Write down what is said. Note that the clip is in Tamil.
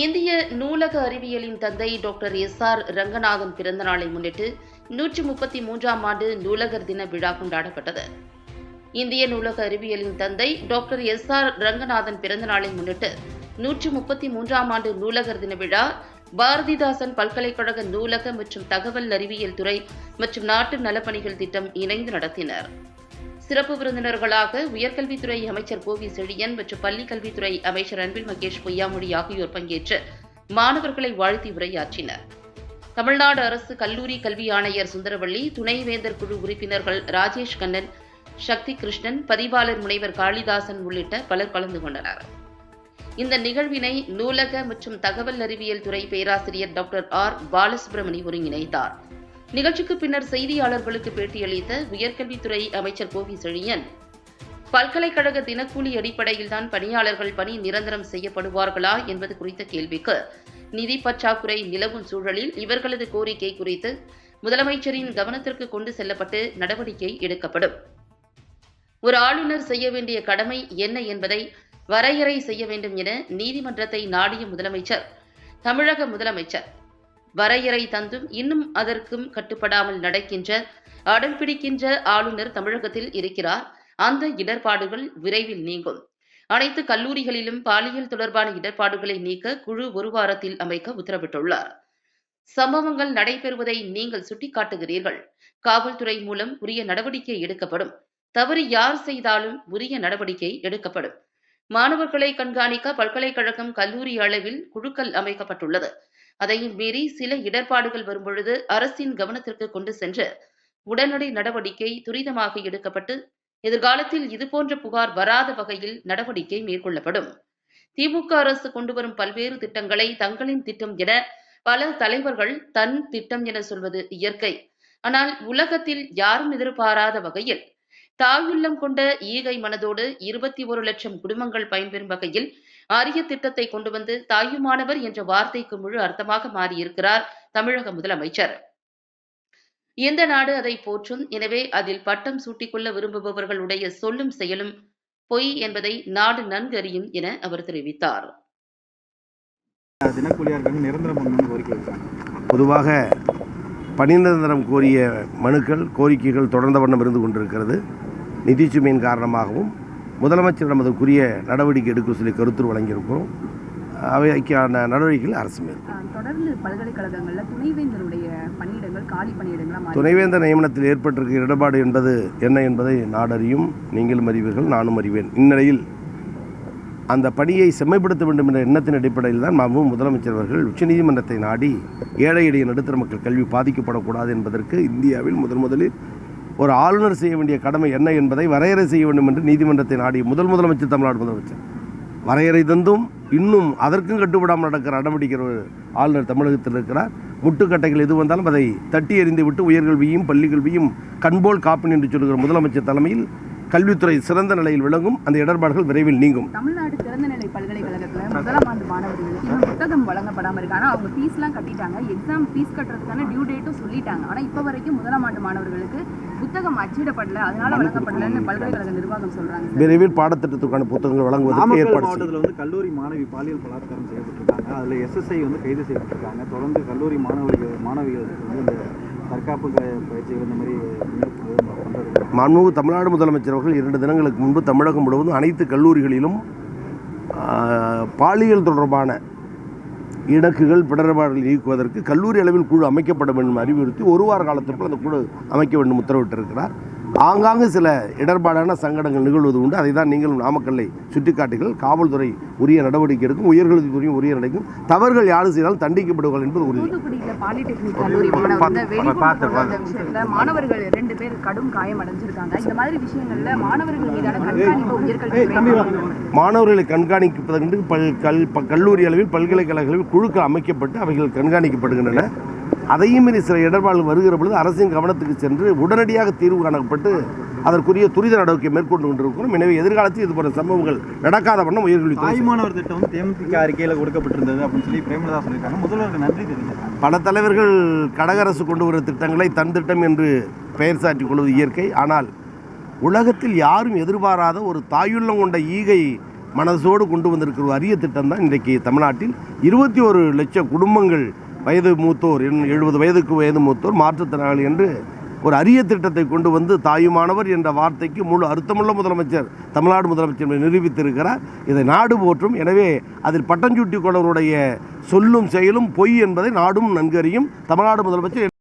இந்திய நூலக அறிவியலின் தந்தை டாக்டர் எஸ் ஆர் ரங்கநாதன் பிறந்த நாளை முன்னிட்டு நூற்றி முப்பத்தி மூன்றாம் ஆண்டு நூலகர் தின விழா கொண்டாடப்பட்டது. இந்திய நூலக அறிவியலின் தந்தை டாக்டர் எஸ் ஆர் ரங்கநாதன் பிறந்த நாளை முன்னிட்டு நூற்றி முப்பத்தி மூன்றாம் ஆண்டு நூலகர் தின விழா பாரதிதாசன் பல்கலைக்கழக நூலக மற்றும் தகவல் அறிவியல் துறை மற்றும் நாட்டு நலப்பணிகள் திட்டம் இணைந்து நடத்தினர். சிறப்பு விருந்தினர்களாக உயர்கல்வித்துறை அமைச்சர் கோவி செழியன் மற்றும் பள்ளிக் கல்வித்துறை அமைச்சர் அன்பில் மகேஷ் பொய்யாமொழி ஆகியோர் பங்கேற்று மாணவர்களை வாழ்த்தி உரையாற்றினர். தமிழ்நாடு அரசு கல்லூரி கல்வி ஆணையர் சுந்தரவள்ளி துணைவேந்தர் குழு உறுப்பினர்கள் ராஜேஷ் கண்ணன் சக்தி கிருஷ்ணன் பதிவாளர் முனைவர் காளிதாசன் உள்ளிட்ட பலர் கலந்து கொண்டனர். இந்த நிகழ்வினை நூலக மற்றும் தகவல் அறிவியல் துறை பேராசிரியர் டாக்டர் ஆர். பாலசுப்ரமணி ஒருங்கிணைத்தார். நிகழ்ச்சிக்கு பின்னர் செய்தியாளர்களுக்கு பேட்டியளித்த உயர்கல்வித்துறை அமைச்சர் கோவி செழியன் பல்கலைக்கழக தினக்கூலி அடிப்படையில்தான் பணியாளர்கள் பணி நிரந்தரம் செய்யப்படுவார்களா என்பது குறித்த கேள்விக்கு நிதி பற்றாக்குறை நிலவும் சூழலில் இவர்களது கோரிக்கை குறித்து முதலமைச்சரின் கவனத்திற்கு கொண்டு செல்லப்பட்டு நடவடிக்கை எடுக்கப்படும். ஒரு ஆளுநர் செய்ய வேண்டிய கடமை என்ன என்பதை வரையறை செய்ய வேண்டும் என நீதிமன்றத்தை நாடிய முதலமைச்சர் தமிழக முதலமைச்சர் வரையறை தந்தும் இன்னும் அதற்கும் கட்டுப்படாமல் நடக்கின்ற அடம் பிடிக்கின்ற ஆளுநர் தமிழகத்தில் இருக்கிறார். அந்த இடர்பாடுகள் விரைவில் நீங்கும். அனைத்து கல்லூரிகளிலும் பாலியல் தொடர்பான இடர்பாடுகளை நீக்க குழு ஒரு வாரத்தில் அமைக்க உத்தரவிட்டுள்ளார். சம்பவங்கள் நடைபெறுவதை நீங்கள் சுட்டிக்காட்டுகிறீர்கள். காவல்துறை மூலம் உரிய நடவடிக்கை எடுக்கப்படும். தவறு யார் செய்தாலும் உரிய நடவடிக்கை எடுக்கப்படும். மாணவர்களை கண்காணிக்க பல்கலைக்கழகம் கல்லூரி அளவில் குழுக்கள் அமைக்கப்பட்டுள்ளது. அதையும் மீறி சில இடர்பாடுகள் வரும்பொழுது அரசின் கவனத்திற்கு கொண்டு சென்று உடனடி நடவடிக்கை துரிதமாக எடுக்கப்பட்டு எதிர்காலத்தில் இதுபோன்ற புகார் வராத வகையில் நடவடிக்கை மேற்கொள்ளப்படும். திமுக அரசு கொண்டு வரும் பல்வேறு திட்டங்களை தங்களின் திட்டம் என பல தலைவர்கள் தன் திட்டம் என சொல்வது இயற்கை. ஆனால் உலகத்தில் யாரும் எதிர்பாராத வகையில் தாயுள்ளம் கொண்ட ஈகை மனதோடு இருபத்தி ஒரு லட்சம் குடும்பங்கள் பயன்பெறும் வகையில் அரிய திட்டத்தை கொண்டு வந்து தாயுமானவர் என்ற வார்த்தைக்கு முழு அர்த்தமாக மாறியிருக்கிறார் தமிழக முதலமைச்சர். எந்த நாடு அதை போற்றும்? எனவே அதில் பட்டம் சூட்டிக்கொள்ள விரும்புபவர்களுடைய சொல்லும் செயலும் பொய் என்பதை நாடு நன்கு அறியும் என அவர் தெரிவித்தார். பொதுவாக பணி நிரந்தரம் கோரிய மனுக்கள் கோரிக்கைகள் தொடர்ந்த வண்ணம் இருந்து கொண்டிருக்கிறது. நிதிச்சுமையின் காரணமாகவும் முதலமைச்சரிடம் அதற்குரிய நடவடிக்கை எடுக்க சொல்லி கருத்துரு வழங்கியிருக்கிறோம். அவைக்கான நடவடிக்கைகள் அரசு மேற்கொள்ளும். தொடர்ந்து பல்கலைக்கழகங்களில் துணைவேந்தருடைய பணியிடங்கள் காலி பணியிடங்களாக துணைவேந்தர் நியமனத்தில் ஏற்பட்டிருக்க இடர்பாடு என்பது என்ன என்பதை நாடறியும். நீங்களும் அறிவீர்கள் நானும் அறிவேன். இந்நிலையில் அந்த பணியை செம்மைப்படுத்த வேண்டும் என்ற எண்ணத்தின் அடிப்படையில் தான் மாண்பு முதலமைச்சர் அவர்கள் உச்சநீதிமன்றத்தை நாடி ஏழை எளிய நடுத்தர மக்கள் கல்வி பாதிக்கப்படக்கூடாது என்பதற்கு இந்தியாவில் முதன் முதலில் ஒரு ஆளுநர் செய்ய வேண்டிய கடமை என்ன என்பதை வரையறை செய்ய வேண்டும் என்று நீதிமன்றத்தை நாடி முதல் முதலமைச்சர் தமிழ்நாடு முதலமைச்சர். வரையறை தந்தும் இன்னும் அதற்கும் கட்டுப்படாமல் நடக்கிற நடவடிக்கை ஒரு ஆளுநர் தமிழகத்தில் இருக்கிறார். முட்டுக்கட்டைகள் எது வந்தாலும் அதை தட்டி எறிந்து விட்டு உயர்கல்வியும் பள்ளிக்கல்வியும் கண்போல் காப்பின் என்று சொல்கிற முதலமைச்சர் தலைமையில் கல்வித்துறை சிறந்த நிலையில் விளங்கும். அந்த இடர்பாடுகள் விரைவில் நீங்கும். தமிழ்நாடு திறந்தநிலை பல்கலைக்கழகத்தில் முதலாம் ஆண்டு மாணவர்களுக்கு இன்னும் புத்தகம் வழங்கப்படாமல் இருக்கு ஆனால் அவங்க ஃபீஸ்லாம் கட்டிட்டாங்க. எக்ஸாம் ஃபீஸ் கட்டுறதுக்கான டியூ டேட்டும் சொல்லிட்டாங்க. ஆனால் இப்போ வரைக்கும் முதலாம் ஆண்டு மாணவர்களுக்கு புத்தகம் அச்சிடப்படல. அதனால வழங்கப்படலன்னு பல்கலைக்கழக நிர்வாகம் சொல்றாங்க. விரைவில் பாடத்திட்டத்துக்கான புத்தகங்கள் வழங்குவதற்கு ஏற்பாடு மாவட்டத்தில் வந்து கல்லூரி மாணவி பாலியல் பலாத்காரம் செய்யப்பட்டிருக்காங்க. அதில் எஸ்எஸ்ஐ வந்து கைது செய்யப்பட்டிருக்காங்க. தொடர்ந்து கல்லூரி மாணவர்கள் மாணவிகளுக்கு வந்து தற்காப்பு பயிற்சிகள் இந்த மாதிரி பண்ணுறது மாண்புமிகு தமிழ்நாடு முதலமைச்சர் அவர்கள் இரண்டு தினங்களுக்கு முன்பு தமிழகம் முழுவதும் அனைத்து கல்லூரிகளிலும் பாலியல் தொடர்பான இடக்குகள் பிடர்பாடுகள் நீக்குவதற்கு கல்லூரி அளவில் குழு அமைக்கப்பட வேண்டும் அறிவுறுத்தி ஒரு வார காலத்திற்குள் அந்த குழு அமைக்க வேண்டும் உத்தரவிட்டிருக்கிறார். ஆங்காங்கு சில இடர்பாடான சங்கடங்கள் நிகழ்வது உண்டு. அதை தான் நீங்களும் நாமக்கல்லை சுட்டிக்காட்டுகள். காவல்துறை உரிய நடவடிக்கை எடுக்கும் உயர்கல்வித்துறையும் உரிய நடக்கும் தவறுகள் யாரு செய்தாலும் தண்டிக்கப்படுவார்கள் என்பது உறுதி. மாணவர்கள் ரெண்டு பேர் கடும் காயம் அடைஞ்சிருக்காங்க. இந்த மாதிரி விஷயங்கள்ல மாணவர்கள் மீதான கண்காணிப்பு உயர்கல்வித்துறை மாணவர்களை கண்காணிப்பதற்கு பல் கல் ப- கல்லூரி அளவில் பல்கலைக்கழகங்களில் குழுக்கள் அமைக்கப்பட்டு அவைகள் கண்காணிக்கப்படுகின்றன. அதையும் மீறி சில இடர்பாடுகள் வருகிற பொழுது அரசின் கவனத்துக்கு சென்று உடனடியாக தீர்வு காணப்பட்டு அதற்குரிய துரித நடவடிக்கை மேற்கொண்டு கொண்டிருக்கிறோம். எனவே எதிர்காலத்தில் இது போன்ற சம்பவங்கள் நடக்காத வண்ணம் செய்யும். தாய்மானவர் திட்டம் தேமுதிக அறிக்கையில் கொடுக்கப்பட்டிருந்தது அப்படின்னு சொல்லி பிரேமலதா சொல்லியிருக்காங்க. முதல்வருக்கு நன்றி தெரிவிக்கிறாங்க பல தலைவர்கள் கடக அரசு கொண்டு வரும் திட்டங்களை தன் திட்டம் என்று பெயர் சாற்றிக் கொள்வது இயற்கை. ஆனால் உலகத்தில் யாரும் எதிர்பாராத ஒரு தாயுள்ளம் கொண்ட ஈகை மனசோடு கொண்டு வந்திருக்கிற ஒரு அரிய திட்டம் தான் இன்றைக்கு தமிழ்நாட்டில். இருபத்தி ஒரு லட்சம் குடும்பங்கள் வயது மூத்தோர் எழுபது வயதுக்கு வயது மூத்தோர் மாற்றுத்திறனாளி என்று ஒரு அரிய திட்டத்தை கொண்டு வந்து தாயுமானவர் என்ற வார்த்தைக்கு முழு அர்த்தமுள்ள முதலமைச்சர் தமிழ்நாடு முதலமைச்சர் நிரூபித்திருக்கிறார். இதை நாடு போற்றும். எனவே அதில் பட்டஞ்சூட்டி கொண்டவருடைய சொல்லும் செயலும் பொய் என்பதை நாடும் நன்கறியும் தமிழ்நாடு முதலமைச்சர்